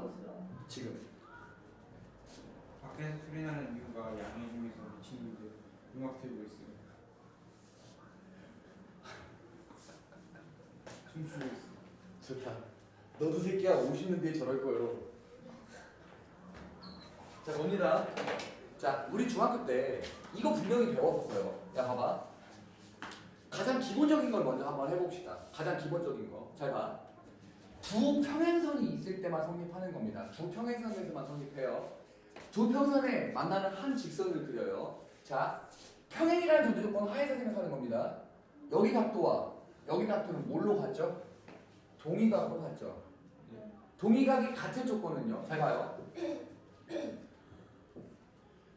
있어요. 지금 밖에서 소리 나는 이유가 양해 중에서 이 친구들 음악 틀고 있어요. 춤추고 있어. 좋다. 너도 새끼야 50년 뒤에 저럴 거예요. 자 봅니다. 자 우리 중학교 때 이거 분명히 배웠었어요. 야 봐봐. 가장 기본적인 걸 먼저 한번 해봅시다. 가장 기본적인 거. 잘 봐. 두 평행선이 있을 때만 성립하는 겁니다. 두 평행선에서만 성립해요. 두 평선에 만나는 한 직선을 그려요. 자, 평행이라는 전제 조건 하에서 생각하는 겁니다. 여기 각도와 여기 각도는 뭘로 같죠? 동의각으로. 네. 동의각이 같은 조건은요. 잘 봐요.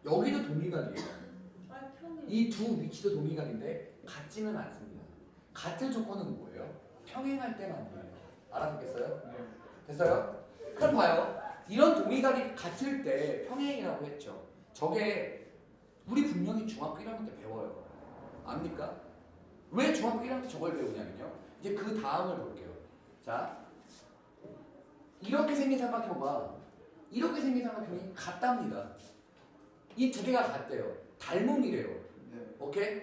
여기도 동의각이에요. 이 두 위치도 동의각인데 같지는 않습니다. 같은 조건은 뭐예요? 평행할 때만이에요. 알아듣겠어요? 네. 됐어요? 그럼 봐요. 이런 동의각이 같을 때 평행이라고 했죠. 저게 우리 분명히 중학교 1학년 때 배워요. 압니까? 왜 중학교 1학년 때 저걸 배우냐면요. 이제 그 다음을 볼게요. 자, 이렇게 생긴 삼각형과 이렇게 생긴 삼각형이 같답니다. 이 두 개가 같대요. 닮음이래요. 네. 오케이?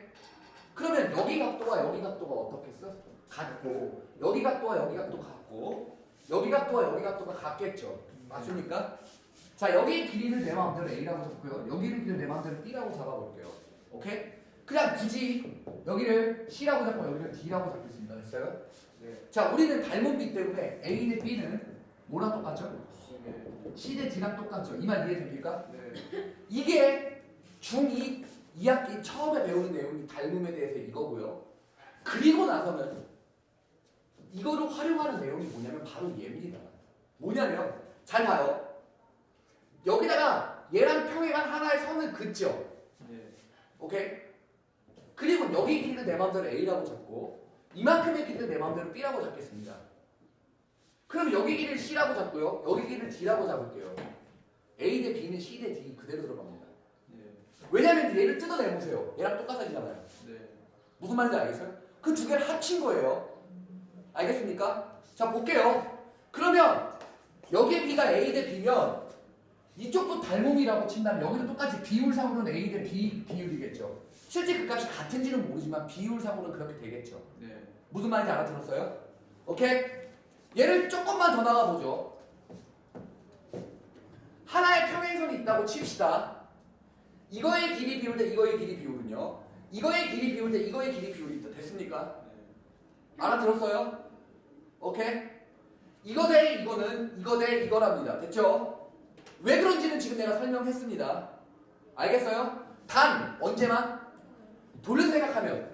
그러면 여기 각도와 여기 각도가 어떻겠어? 같고 여기 각도와 여기 각도 같고 여기 각도와 여기 각도가 같겠죠. 맞습니까? 자 여기 길이를 내 마음대로 A라고 잡고요. 여기를 길이를 내 마음대로 B라고 잡아볼게요. 오케이? 그냥 굳이 여기를 C라고 잡고 여기를 D라고 잡겠습니다. 됐어요? 네. 자 우리는 닮은비 때문에 A 대 B는 뭐랑 똑같죠? 네. C 대 D랑 똑같죠. 이 말 이해됩니까? 네. 이게 중2 2학기 처음에 배우는 내용이 닮음에 대해서 이거고요. 그리고 나서는 이거를 활용하는 내용이 뭐냐면 바로 얘입니다. 뭐냐면 잘 봐요. 여기다가 얘랑 평행한 하나의 선을 긋죠. 네. 오케이? 그리고 여기 길이를 내 마음대로 A라고 잡고 이만큼의 길이를 내 마음대로 B라고 잡겠습니다. 그럼 여기 길이를 C라고 잡고요. 여기 길이를 D라고 잡을게요. A 대 B는 C 대 D 그대로 들어갑니다. 네. 왜냐면 얘를 뜯어내보세요. 얘랑 똑같아지잖아요. 네. 무슨 말인지 알겠어요? 그 두 개를 합친 거예요. 알겠습니까? 자, 볼게요. 그러면 여기에 B가 A 대 B면 이쪽도 닮음이라고 친다면 여기도 똑같이 비율상으로는 A 대 B 비율이겠죠. 실제 그 값이 같은지는 모르지만 비율상으로는 그렇게 되겠죠. 네. 무슨 말인지 알아들었어요? 오케이? 얘를 조금만 더 나가보죠. 하나의 평행선이 있다고 칩시다. 이거의 길이 비율 대 이거의 길이 비율은요. 이거의 길이 비율 대 이거의 길이 비율이 있다. 됐습니까? 네. 알아들었어요? 오케이? 이거 대 이거는 이거 대 이거랍니다. 됐죠? 왜 그런지는 지금 내가 설명했습니다. 알겠어요? 단 언제만 돌려서 생각하면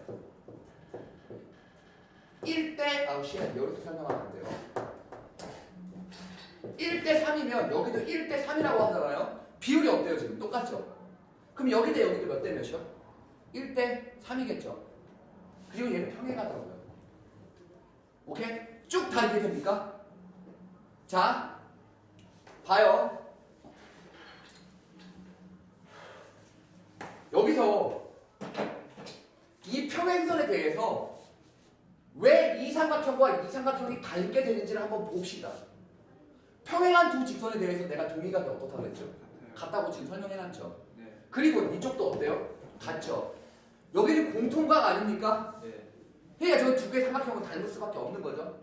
1대 아우 씨 여기서 설명하면 안 돼요. 1대 3이면 여기도 1대 3이라고 하잖아요. 비율이 어때요 지금? 똑같죠? 그럼 여기 대 여기도 몇 대 몇이요? 1대 3이겠죠? 그리고 얘는 평행하더라고요. 오케이? 쭉 다 이해됩니까? 자, 봐요. 여기서 이 평행선에 대해서 왜 이 삼각형과 이 삼각형이 닮게 되는지를 한번 봅시다. 평행한 두 직선에 대해서 내가 동의각이 어떻다고 했죠? 같다고 지금 설명해놨죠. 네. 그리고 이쪽도 어때요? 같죠. 여기는 공통각 아닙니까? 네. 그러니까 저두 개의 삼각형은 닮을 수밖에 없는 거죠.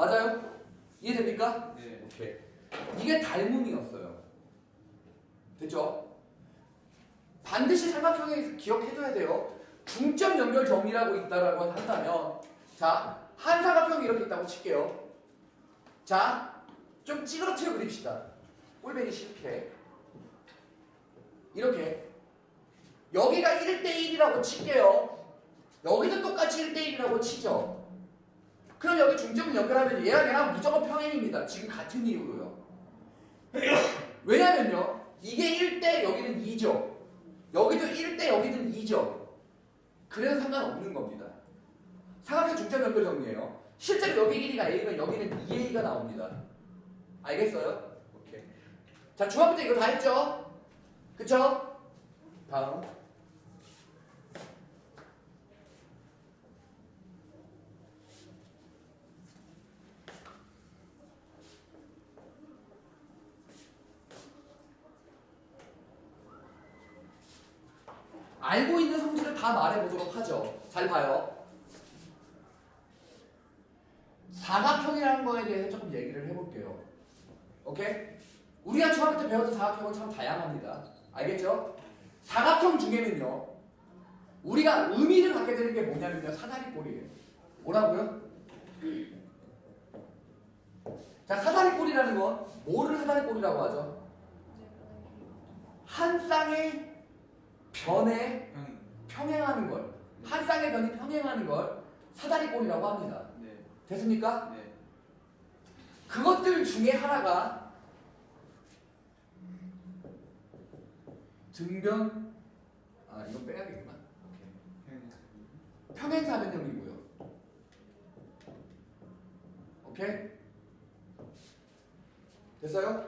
맞아요? 이해됩니까? 네. 오케이. 이게 닮음이었어요. 됐죠? 반드시 삼각형에서 기억해줘야 돼요. 중점 연결 점이라고 있다라고 한다면, 자, 한 삼각형이 이렇게 있다고 칠게요. 자, 좀 찌그러뜨려 그립시다. 꼴배기 쉽게. 이렇게. 여기가 1대1이라고 칠게요. 여기도 똑같이 1대1이라고 치죠. 그럼 여기 중점을 연결하면 얘랑 얘랑 무조건 평행입니다. 지금 같은 이유로요. 왜냐면요. 이게 1대 여기는 2죠. 여기도 1대 여기는 2죠. 그래서 상관없는 겁니다. 삼각형 중점 연결 정리예요. 실제로 여기 길이가 A면 여기는 2A가 나옵니다. 알겠어요? 오케이. 자, 중학교 때 이거 다 했죠? 그쵸? 다음. 알고 있는 성질을 다 말해보도록 하죠. 잘 봐요. 사각형이라는 거에 대해서 조금 얘기를 해볼게요. 오케이? 우리가 중학교 때 배웠던 사각형은 참 다양합니다. 알겠죠? 사각형 중에는요, 우리가 의미를 갖게 되는 게 뭐냐면요, 사다리꼴이에요. 뭐라고요? 자, 사다리꼴이라는 건 뭐를 사다리꼴이라고 하죠? 한 쌍의 형이. 평행하는 걸, 한 쌍의 변이 평행하는 걸 사다리꼴이라고 합니다. 네. 됐습니까? 네. 그것들 중에 하나가 등변 아 이건 빼야겠구나. 형이. 평행사변형이고요. 오케이? 됐어요?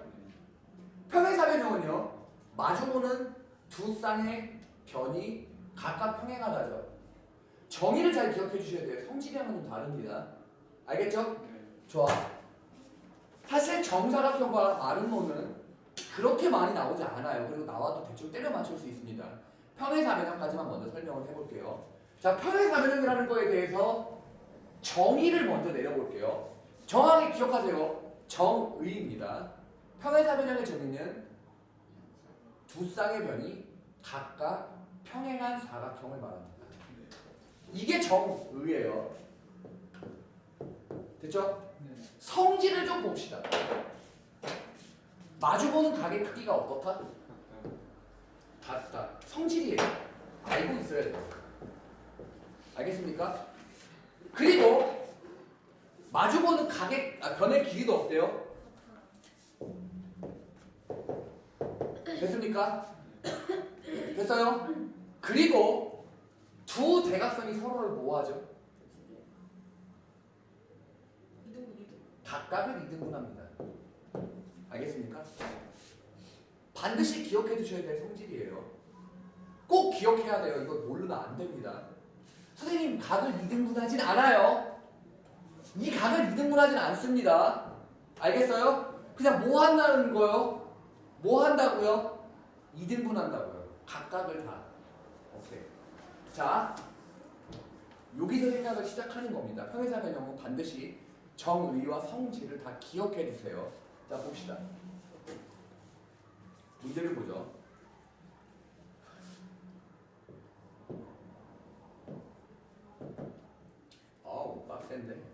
평행사변형은요 마주보는 두 쌍의 변이 각각 평행하다죠. 정의를 잘 기억해 주셔야 돼요. 성질이랑은 좀 다릅니다. 알겠죠? 네. 좋아. 사실 정사각형과 마름모는 그렇게 많이 나오지 않아요. 그리고 나와도 대충 때려 맞출 수 있습니다. 평행사변형까지만 먼저 설명을 해볼게요. 자, 평행사변형이라는 거에 대해서 정의를 먼저 내려볼게요. 정확히 기억하세요. 정의입니다. 평행사변형의 정의는 두 쌍의 변이 각각 평행한 사각형을 말합니다. 이게 정의예요. 됐죠? 네. 성질을 좀 봅시다. 마주보는 각의 크기가 어떻다? 같다. 성질이에요. 알고 있어야 돼요. 알겠습니까? 그리고 마주보는 각의 아, 변의 길이도 어때요? 됐습니까? 됐어요? 그리고 두 대각선이 서로를 뭐하죠? 각각을 이등분합니다. 알겠습니까? 반드시 기억해 두셔야 될 성질이에요. 꼭 기억해야 돼요. 이거 모르면 안 됩니다. 선생님 각을 이등분하진 않아요. 이 각을 이등분하진 않습니다. 알겠어요? 그냥 뭐 한다는 거요? 뭐 한다고요? 이등분한다고요. 각각을 다. 자, 여기서 생각을 시작하는 겁니다. 평행사 변형은 반드시 정의와 성질을 다 기억해 두세요. 자 봅시다. 문제를 보죠. 아우 빡센데.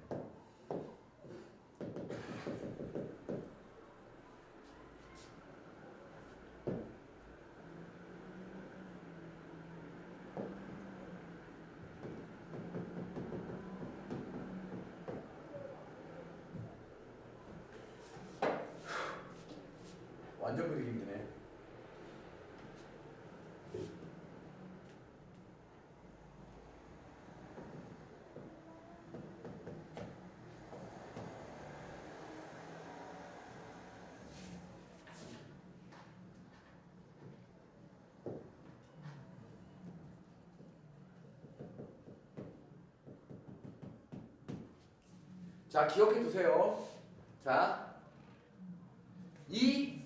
완전 힘드네. 자, 기억해 두세요. 자, 이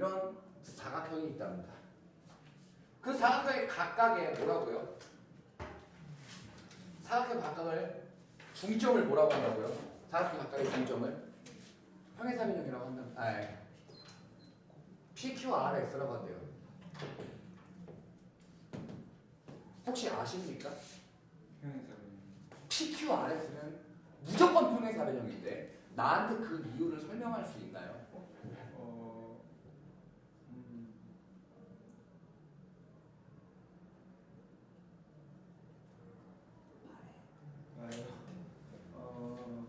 이런 사각형이 있답니다. 그 사각형의 각각에 뭐라고요? 사각형 각각을 중점을 뭐라고 한다고요? 사각형 각각의 중점을 평행사변형이라고 한다. 아, 예. PQRX라고 한대요. 혹시 아십니까? 사람. PQRX는 무조건 평행사변형인데 나한테 그 이유를 설명할 수 있나요? 어. 음. 말해요. 어.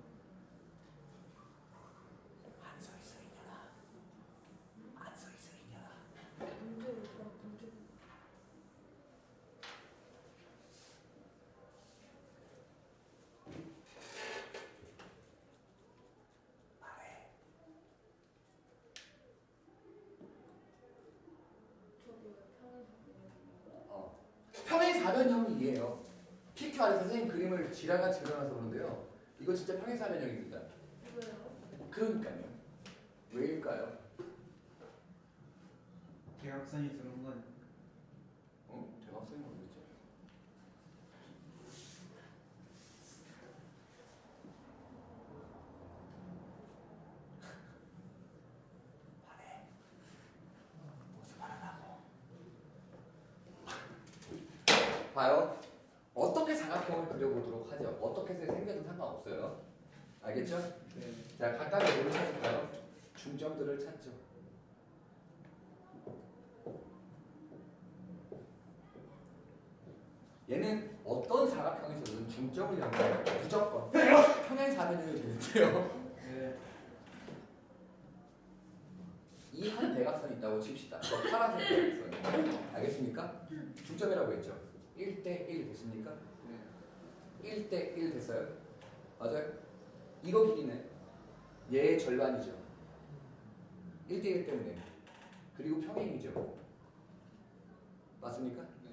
안 서 있어 이년아. 안 서 있어 이년아. 말해. 어. 평행 사변형이에요. PQR에서 선생님 그림을 지라같이 그려놔서 그런데요. 이거 진짜 평행사변형입니다. 그러니까요. 왜일까요? 대각선이 들어온 건 어? 대각선이 뭐였죠? 말해. 무슨 말 하라고? 봐요. 어떻게 사각형을 그려보도록 하죠. 어떻게 생겨도 상관없어요. 알겠죠? 네. 자, 각각의 뭐를 찾을까요? 중점들을 찾죠. 얘는 어떤 사각형에서든 중점을 잡는 무조건 평행 사면형이 되는데요. 네. 이 한 대각선이 있다고 칩시다. 저 파란색 대각선이. 알겠습니까? 중점이라고 했죠. 1대 1 됐습니까? 네. 1대 1 됐어요? 맞아요? 이거 길이는 얘의 절반이죠. 1대 1 때문에. 그리고 평행이죠. 맞습니까? 네.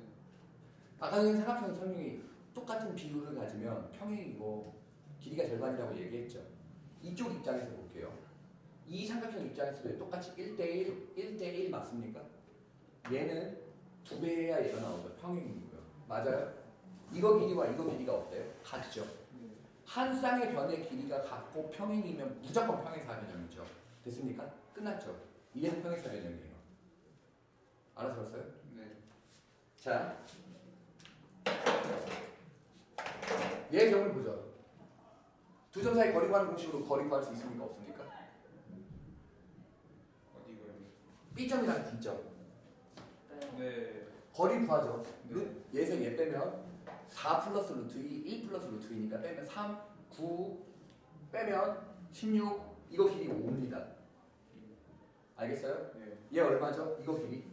아까 전에 삼각형 설명이 똑같은 비율을 가지면 평행이고 길이가 절반이라고 얘기했죠. 이쪽 입장에서 볼게요. 이 삼각형 입장에서도 똑같이 1대1, 1대1 맞습니까? 얘는 두 배야 얘가 나오죠. 평행이고요. 맞아요? 이거 길이와 이거 길이가 어때요? 같죠. 네. 한 쌍의 변의 길이가 같고 평행이면 무조건 평행사변형이죠. 됐습니까? 끝났죠. 이래서 평행사변형이에요. 알아들었어요? 네. 자, 얘 점을 보죠. 두 점 사이 거리 구하는 공식으로 거리 구할 수 있습니까? 없습니까? 어디고요? B점이랑 D점. 네. 거리 구하죠. 네. 루, 얘에서 얘 빼면 4 플러스 루트 2, 1 플러스 루트 2니까 빼면 3, 9 빼면 16, 이거 길이 5입니다. 알겠어요? 네. 얘 얼마죠? 이거 길이?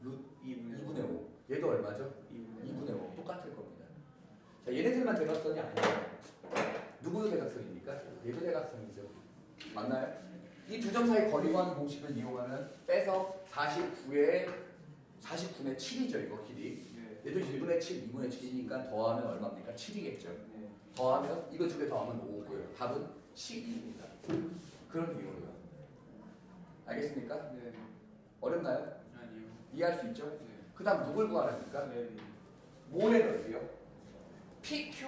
루 2분의 2분의 5. 얘도 얼마죠? 2분의 2분의 5 똑같을 겁니다. 자, 얘네들만 대각선이 아니에요. 누구도 대각선입니까? 얘도 대각선이죠. 맞나요? 이 두 점 사이 거리 구 하는 공식을 이용하면 빼서 49에 49의 7이죠, 이거 길이. 네. 얘도 1분의 7, 2분의 7이니까 더하면 얼마입니까? 7이겠죠. 네. 더하면 이거 두 개 더하면 5고요. 답은 12입니다. 그런 이유로요. 알겠습니까? 네. 어렵나요? 아니요. 이해할 수 있죠? 네. 그 다음 누굴 구하랍니까? 네. 모의 넓이요. PQ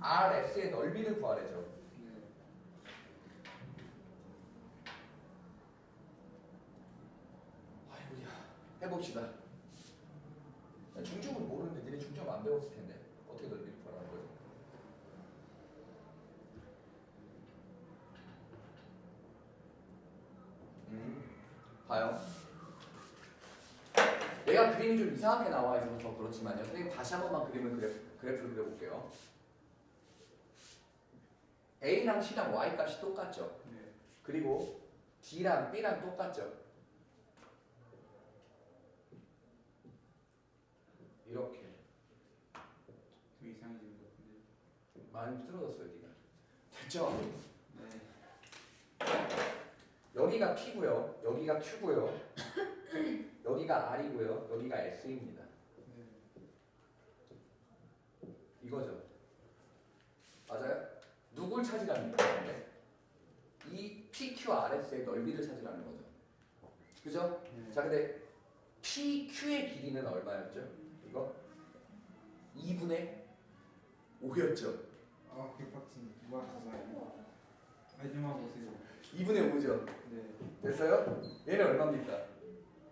RS의 넓이를 구하래죠. 네. 아이고야. 해봅시다. 중점을 모르는데 니네 중점 안 배웠을 텐데 어떻게 넓이를 구하라는 거죠? 음, 봐요. 얘가 그림이 좀 이상하게 나와 있어서 더 그렇지만요. 선생님 다시 한 번만 그림을 그래, 그래프를 그려볼게요. A랑 C랑 Y 값이 똑같죠. 네. 그리고 D랑 B랑 똑같죠. 이렇게 더 이상해진 것 같은데. 많이 틀어졌어요, 네가. 됐죠? 네. 여기가 P고요, 여기가 Q고요, 여기가 R이고요, 여기가 S입니다. 네. 이거죠. 맞아요? 누굴 찾으랍니까? 근데? 이 PQRS의 넓이를 찾으라는 거죠. 그죠? 네. 자, 근데 PQ의 길이는 얼마였죠? 이거 2분의 5였죠. 아, 개빡친. 누가 가사요? 마지막 보세요. 2분의 5죠. 네. 됐어요? 얘는 얼마입니까?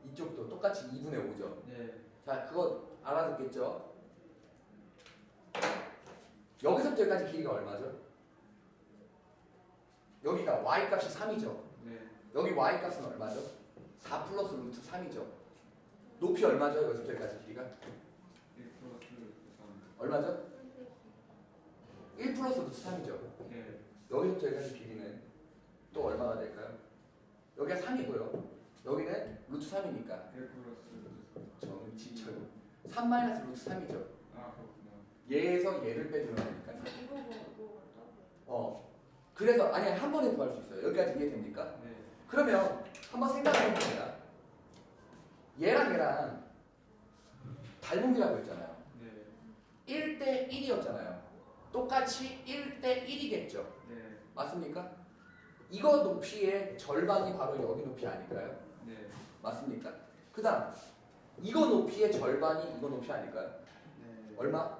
이쪽도 똑같이 2분의 5죠. 네. 자, 그거 알아듣겠죠? 여기서부터 여기까지 길이가 얼마죠? 여기가 y 값이 3이죠. 네. 여기 y 값은 얼마죠? 4 플러스 루트 3이죠. 높이 얼마죠? 여기서부터 여기까지 길이가 1 플러스 3. 얼마죠? 1 플러스 루트 3이죠. 네. 여기까지 길이는 또 얼마가 될까요? 여기가 3이고요. 여기는 루트 3이니까 1 플러스 저는 지쳐요. 3 마이너스 루트 3이죠. 아, 그렇구나. 얘에서 얘를 빼주면 되니까. 이거 뭐 이거 같다고. 어. 그래서 아니 한 번에 구할 수 있어요. 여기까지 이해됩니까? 네. 그러면 한번 생각해 봅니다. 얘랑 얘랑 닮음이라고 했잖아요. 네. 1대 1이었잖아요. 똑같이 1대 1이겠죠. 네. 맞습니까? 이거 높이의 절반이 바로 여기 높이 아닐까요? 네. 맞습니까? 그다음 이거 높이의 절반이 이거 높이 아닐까요? 네. 얼마?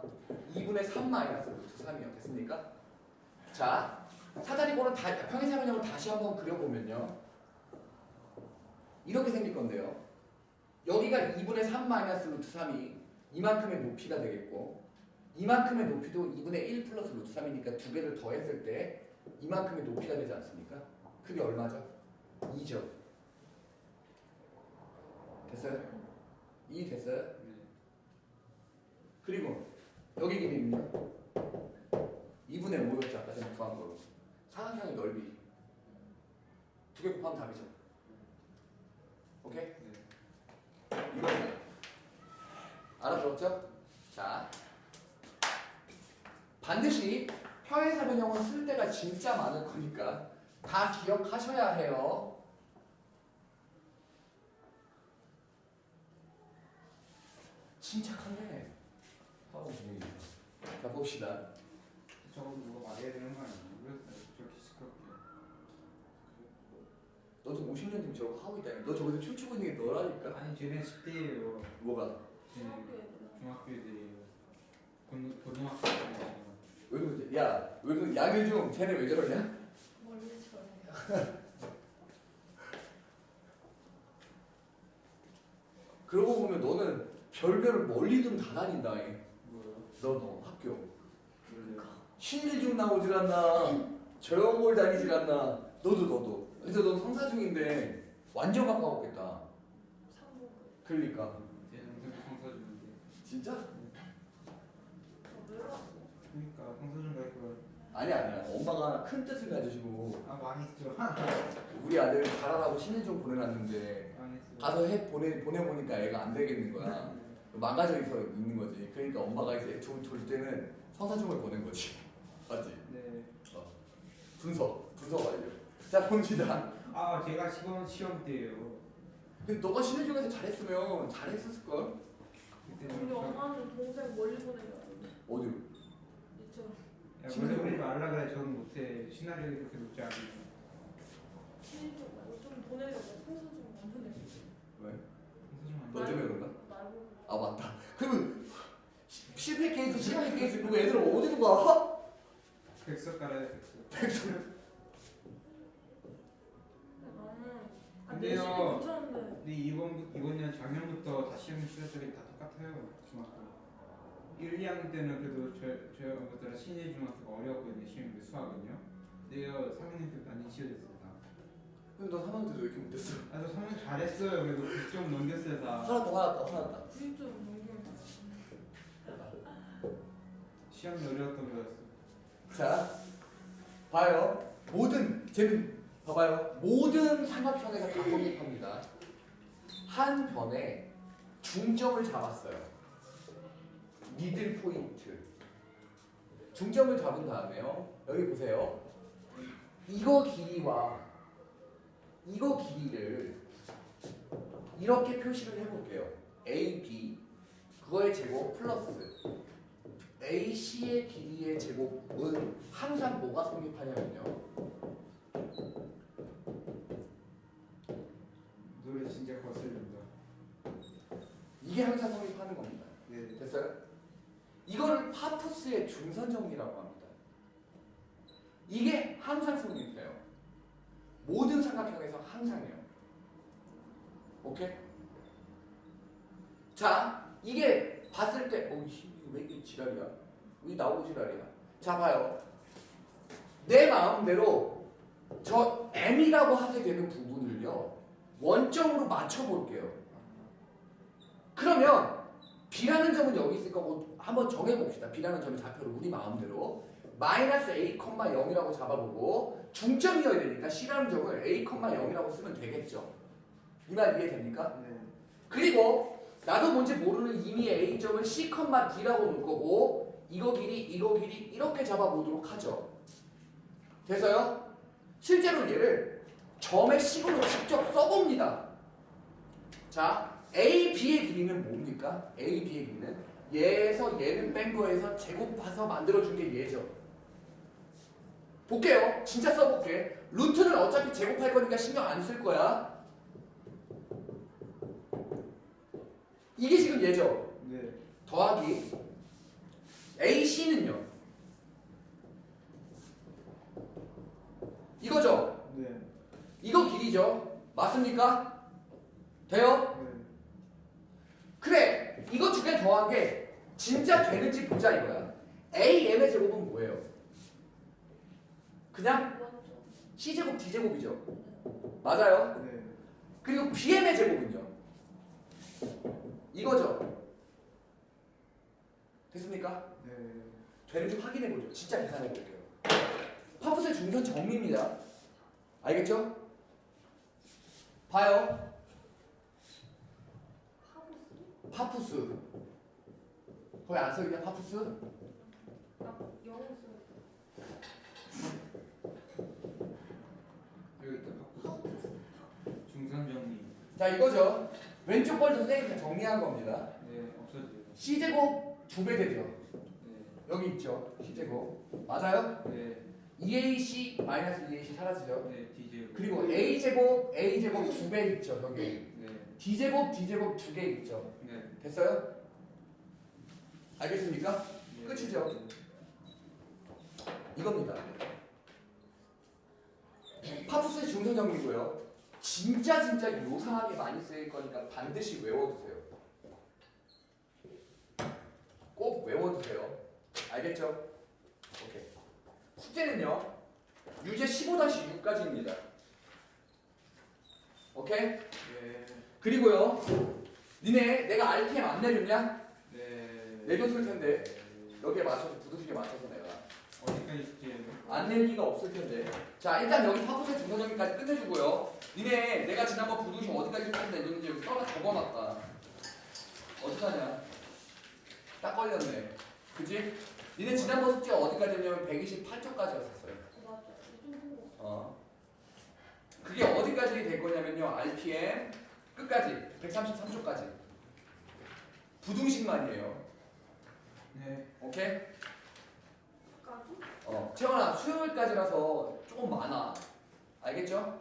2분의 3 마이너스 루트 3이요. 됐습니까? 자, 사다리꼴은 다, 평행사변형을 다시 한번 그려보면요. 이렇게 생길 건데요. 여기가 2분의 3 마이너스 루트 3이 이만큼의 높이가 되겠고 이만큼의 높이도 2분의 1 플러스 루트 3이니까 두 개를 더했을 때 이만큼의 높이가 되지 않습니까? 그게 얼마죠? 2죠. 됐어요? 2 됐어요? 네. 그리고 여기 길이는요? 2분의 5였죠 아까 전에 구한 거로 사각형의 넓이 두 개 곱하면 답이죠 오케이? 네. 이거 알아들었죠? 자 반드시 평행사 변형은 쓸 때가 진짜 많을 거니까 다 기억하셔야 해요 침착한데 하고 분위기 자 봅시다 저거 누가 말해야 되는 거? 왜 저렇게 시끄럽게? 너도 50년 뒤면 저거 하고 있다니 너 저기서 춤추고 있는 게 너라니까 아니 쟤네 10대예요. 뭐가? 중학교 애들이에요. 고- 고등학교 애들이에요. 왜 그러지? 야, 왜 그러지? 양효중, 쟤네 왜 저러냐? 그러고 보면 너는 별별을 멀리든 다 다닌다. 잉. 뭐요? 너, 너 학교. 그러세요? 신일중 나오질 않나? 저영골 다니질 않나? 너도 너도. 그래서 넌 성사 중인데 완전 가까웠겠다. 그러니까. 제 동생 성서준인데. 진짜? 그러니까 성서준 갈 걸. 아니야 아니야. 엄마가 큰 뜻을 가지시고 아 망했죠. 우리 아들 잘하라고 신일중 보내놨는데 망했어. 가서 해 보내 보내 보니까 애가 안 되겠는 거야. 망가져 있어 있는 거지. 그러니까 엄마가 이제 둘, 둘 때는 성사중을 보낸 거지. 맞지? 네. 분석, 분석 완료. 자 봅시다. 아 제가 시험 시험 때예요. 근데 너가 신일 중에서 잘했으면 잘했었을 걸. 우리 그때는 엄마는 동생 멀리 보내가지고 어디로? 이쪽 야 원래 보내지 말라 그래. 저는 못해. 시나리오 그렇게 높지 않아요. 친이쪽 말고 좀 보내려고 풍선 좀안 보내. 왜? 너? 때문에 그런가? 말고 아 맞다. 그러면 시- 실패 케이스, 실패 케이스 그거 애들 어디로 가? 백석 깔아야 돼. 백석. 백수. 나는 안 근데요. 근데 이번 이번 년 작년부터 다 시험 시작들이 다 똑같아요. 중학교. 1, 2학년 때는 그래도 저 저희 것들 신일 중학교가 어려웠거든요. 시험이 수학은요. 근데요 3학년 때부터 완전 쉬워졌어요. 다. 근데 너 3학년 때왜 이렇게 못했어? 아저 3학년 잘했어요. 그래도 9점 넘겼어요 다. 하나 더, 하나 더, 하나 더. 90점 넘기면 시험이 어려웠던 거였어. 자, 봐요. 모든 재밌 봐봐요. 모든 삼각형에서 다 성립합니다. 한 변에 중점을 잡았어요. 미들 포인트. 중점을 잡은 다음에요. 여기 보세요. 이거 길이와 이거 길이를 이렇게 표시를 해볼게요. A, B 그거의 제곱 플러스 AC의 길이의 제곱은 항상 뭐가 성립하냐면요. 노래 진짜 거슬린다. 이게 항상 성립하는 겁니다. 네. 됐어요? 이거를 파푸스의 중선 정리라고 합니다. 이게 항상 성립해요. 모든 삼각형에서 항상해요. 오케이? 자, 이게 봤을 때, 어, 이- 왜 이게 지랄이야? 왜 나오고 지랄이야? 자, 봐요. 내 마음대로 저 M이라고 하게 되는 부분을요, 원점으로 맞춰볼게요. 그러면 B라는 점은 여기 있을 거고 한번 정해봅시다. B라는 점의 좌표를 우리 마음대로 마이너스 A, 0이라고 잡아보고 중점이어야 되니까 C라는 점을 A, 0이라고 쓰면 되겠죠. 이 말 이해됩니까? 네. 그리고 나도 뭔지 모르는 이미 A점을 C, D라고 놓을 거고 이거 길이, 이거 길이 이렇게 잡아보도록 하죠. 돼서요? 실제로 얘를 점의 식으로 직접 써봅니다. 자, A, B의 길이는 뭡니까? A, B의 길이는 얘에서 얘는 뺀 거에서 제곱해서 만들어준 게 얘죠. 볼게요. 진짜 써볼게. 루트는 어차피 제곱할 거니까 신경 안 쓸 거야. 이게 지금 얘죠. 네. 더하기 AC는요. 이거죠. 네. 이거 길이죠. 맞습니까? 돼요? 네. 그래. 이거 두 개 더한 게 진짜 되는지 보자 이거야. AM의 제곱은 뭐예요? 그냥? C제곱 D제곱이죠. 맞아요. 네. 그리고 BM의 제곱은요? 이거죠. 됐습니까? 네. 되는지 확인해 보죠. 진짜 계산해 볼게요. 파푸스의 중선 정리입니다. 알겠죠? 봐요. 하부스? 파푸스. 거기 안 써있냐 파푸스? 아 영어 써. 여기 있다. 중선 정리. 자 이거죠. 왼쪽 걸 선생님이 정리한 겁니다. 네. 없어져요. C제곱 두 배 되죠. 네. 여기 있죠. C제곱. 맞아요? 네. 2AC 마이너스 2AC 사라지죠. 네. DJ. 그리고 A제곱 A제곱 두 배 있죠. 여기. 네. D제곱 D제곱 두 개 있죠. 네. 됐어요? 알겠습니까? 네. 끝이죠. 이겁니다. 파푸스의 중선 정리고요. 진짜 진짜 요상하게 많이 쓰일 거니까 반드시 외워두세요. 꼭 외워두세요. 알겠죠? 오케이. 숙제는요. 유제 15-6까지입니다. 오케이? 네. 그리고요. 니네 내가 RPM 안 내줬냐? 네. 내줬을 텐데 여기에 맞춰서 부두식에 맞춰서 내가 어디까지? 안 낼 리가 없을 텐데. 자 일단 여기 파푸세 중선정리까지 끝내주고요. 니네 내가 지난번 부두식 어디까지 숙제 내줬는지 여기 써서 적어놨다. 어떡하냐? 딱 걸렸네. 그지? 니네 지난번 숙제 어디까지 했냐면 128쪽까지였었어요. 어 맞아. 요즘 한거 어. 그게 어디까지 될 거냐면요. RPM 끝까지 133쪽까지. 부등식만이에요. 네. 오케이? 까지? 어, 채원아 수요일까지라서 조금 많아. 알겠죠?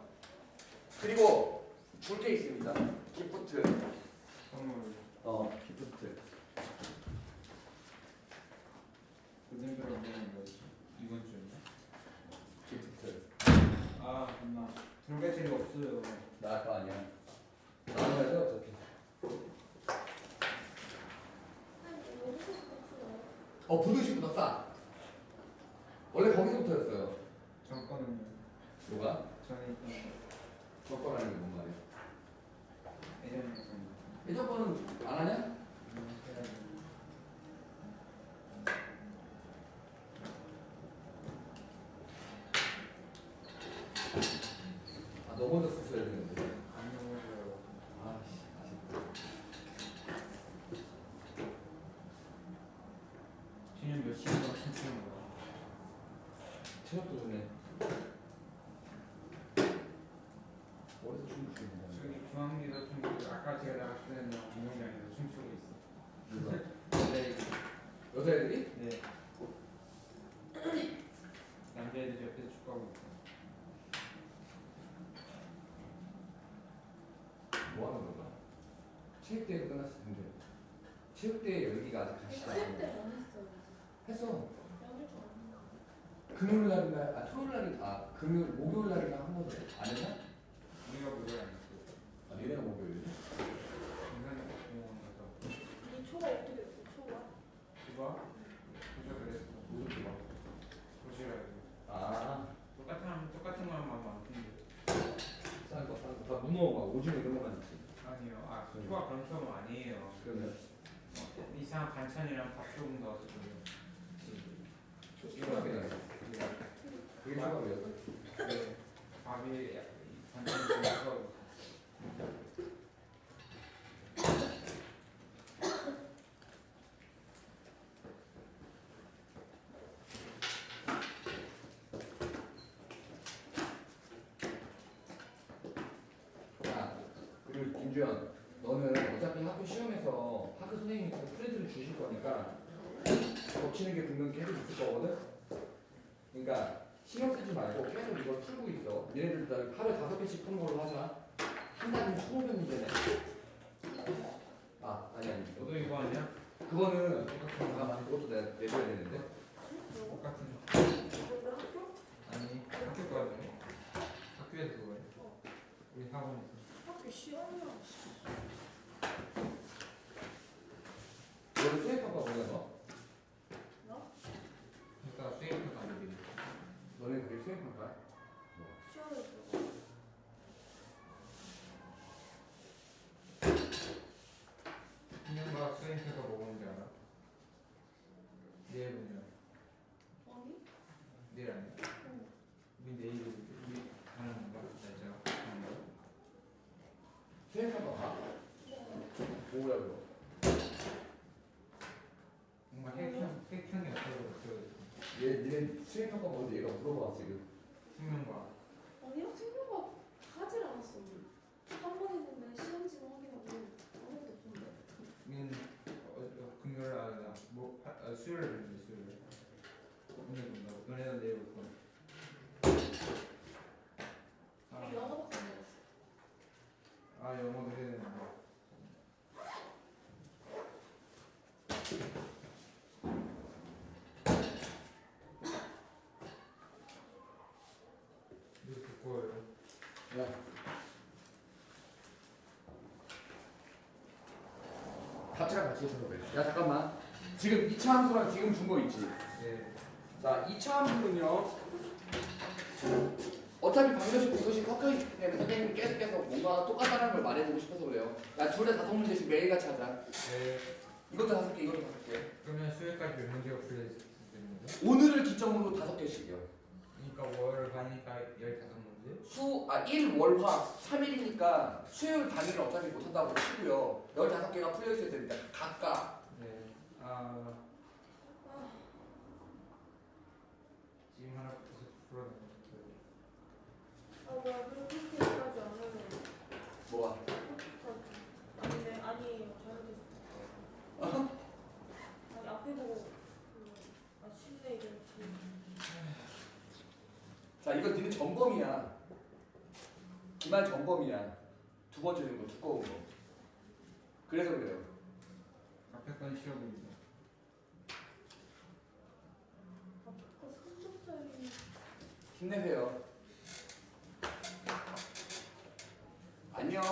그리고 줄 게 있습니다. 기프트. 선물. 어, 기프트. 고등교로 보는 거지. 이번 주인가? 기프트. 아, 엄마. 돌배지가 없어요. 나 아까 아니야. 나눠야 돼 어차피. 아니 이거 어디서 샀 어, 부등식보다 싸. 원래 거기서부터였어요. 정권은요. 누가? 전에 있던 조건하는 게뭔 말이야? 예전에 있던 거는 안 하냐? 아, 썼어야 되는데. 안 넘어져요. 아씨, 아쉽다. 지금 몇 시간 동안 춤추는 거야? 체력도 좋네. 어디서 춤을 추는 거야? 저기 중앙리에서 춤추고 아까 제가 나갔을 때는 운동장에서 춤추고 있어. 누가? 네. 여자애들이? 네. 남자애들 옆에서 축구하고 있어. 뭐 하는 건가? 체육대회 끝났을 텐데. 체육대회 열기가 아직 다시 안 체육 나. 때안 했어요. 했어. 금요일 날이나 아 토요일 날이 아 금요일 목요일 날이나 한 번도 안 했나? 우리가 그걸 안 했어. 아 니네가 목요일. 인간의 공원 가서 이 초가 어떻게 됐어? 초가? 그거 보자 그랬어. 무슨 기 보시라고. 아 똑같은 똑같은 거만 많던데. 싼 거, 싼 거. 다 문어, 막 오징어 이런 거만 있지. 아니요. 아 초가 그런 수업은 아니에요. 그러면 어, 이상한 반찬이랑 밥 조금 넣어서 줘요. 초밥이나 그게 초밥이었어? 네. 밥이 반찬이 좀 넣어서 아 그리고 김주현, 너는 어차피 학교 시험에서 학교 선생님께서 프린트를 주실 거니까 겹치는 게 분명히 계속 있을 거거든. 그러니까 신경 쓰지 말고 계속 이걸 풀고 있어. 얘네들 다 하루에 다섯 개씩 푸는 걸로 하자. 한 달이면 20개 문제네. 아, 아니 아니. 너도 이거 아니야? 그거는 잠깐만 그것도 내가 내줘야 되는데. 똑같은 뭔데 학교? 아니 학교 거 아니야? 학교에서 그거 해 우리 학원에서 학교 시간이야. 너는 수행평가 뭐냐 너? 그러니까 수행평가 안 되지 너네 그게 수행평가야? 시간을 들어. 신경과 수행평가 뭐 보는지 알아? 내일 보면 아니? 내일 아니야? 응. 우리 내일 우리 가는 건가? 날짜 가는 거? 수행평가 봐. 뭐야 그거? 뭔가 핵형 핵형이 어쩌고 저쩌고 얘, 얘 수행평가 뭔지 물어봐 지금. 숙명과 아니야 생각보다 하질 않았어. 우리. 한번 했는데 시험지만 확인하고 아무것도 없었는데. 우리는 어, 어, 금요일 날이나 뭐 하- 아, 수요일 날 수요일 오늘 본다고 너네는 내일 올 거야 우리 아, 영어밖에 안 배웠어. 아 영어도 해야 되는 거 이거 듣고요 야. 합체랑 같이 해서 그래. 야 잠깐만. 지금 2차 함수랑 지금 준 거 있지? 예 자, 2차 함수는요. 어차피 방정식 공식이 섞여 있기 때문에 선생님이 계속 계속 뭔가 똑같다는 걸 말해주고 싶어서 그래요. 야, 둘 다 다섯 문제씩 매일같이 하자. 네. 이것도 다섯 개, 이것도 다섯 개. 그러면 수요일까지 몇 문제가 풀려 있을 때문에 오늘을 기점으로 다섯 개씩이요. 그러니까 월 반이니까 15문제 수, 아, 1, 월, 화, 3일이니까 수요일 단위를 어차피 못한다고 치고요. 15개가 풀려 있어야 됩니다. 각각. 네아 아, 지금 하나부터 풀어내는 아 뭐야 그렇게까지 안 하면 뭐가? 아니네 아니에요 잘못했어. 아니 앞에 보고 그, 아 실내 이제 자, 이거 니네 전범이야. 기말 전범이야. 두 번째 준 거, 두꺼운 거. 그래서 그래요. 앞에 건 쉬워 3점짜리 힘내세요. 안녕.